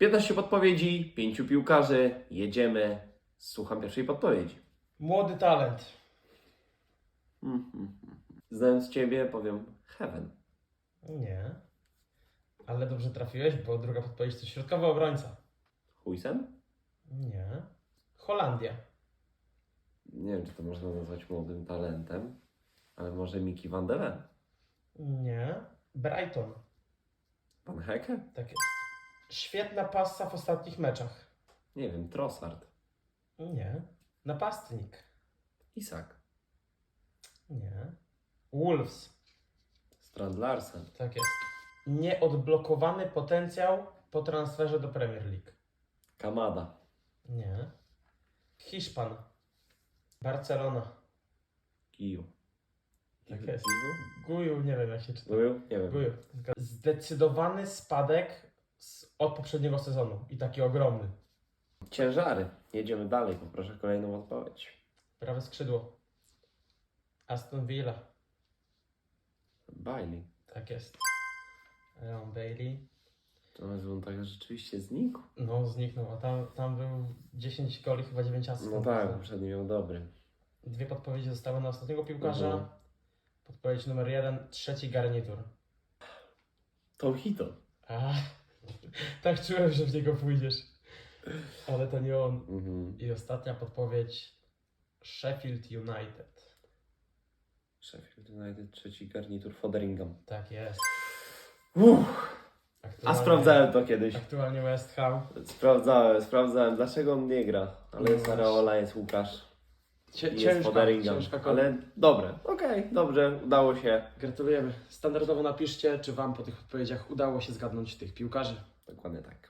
15 podpowiedzi, 5 piłkarzy. Jedziemy. Słucham pierwszej podpowiedzi. Młody talent. Mhm. Znając Ciebie, powiem Heaven. Nie. Ale dobrze trafiłeś, bo druga podpowiedź to środkowy obrońca. Huijsen? Nie. Holandia. Nie wiem, czy to można nazwać młodym talentem, ale może Miki van de Ven. Nie. Brighton. Van Hecke? Tak jest. Świetna passa w ostatnich meczach. Nie wiem, Trossard. Nie. Napastnik. Isak. Nie. Wolves. Strand Larsen. Tak jest. Nieodblokowany potencjał po transferze do Premier League. Kamada. Nie. Hiszpan. Barcelona. Kiju. Tak jest. Guju, nie wiem jak się czyta. Guju? Nie wiem. Guju. Zdecydowany spadek od poprzedniego sezonu. I taki ogromny. Ciężary. Jedziemy dalej, poproszę kolejną odpowiedź. Prawe skrzydło. Aston Villa. Bailey. Tak jest. Leon Bailey. To on tak rzeczywiście znikł. No, zniknął, a tam, tam był 10 goli, chyba 9 asystów. No tak, poprzedni miał dobry. Dwie podpowiedzi zostały na ostatniego piłkarza. Mhm. Podpowiedź numer jeden, trzeci garnitur. To hito. A, tak czułem, że w niego pójdziesz. Ale to nie on. Mhm. I ostatnia podpowiedź, Sheffield United. Sheffield United, trzeci garnitur Foderingham. Tak jest. Uff. A Aktualnie- sprawdzałem to kiedyś. Aktualnie West Ham. Sprawdzałem, sprawdzałem, dlaczego on nie gra. Ale No jest właśnie. Areola, jest Łukasz. Cie, jest ciężka, ciężka ale... Ale dobre, okej, dobrze, udało się. Gratulujemy. Standardowo napiszcie, czy Wam po tych odpowiedziach udało się zgadnąć tych piłkarzy. Dokładnie tak.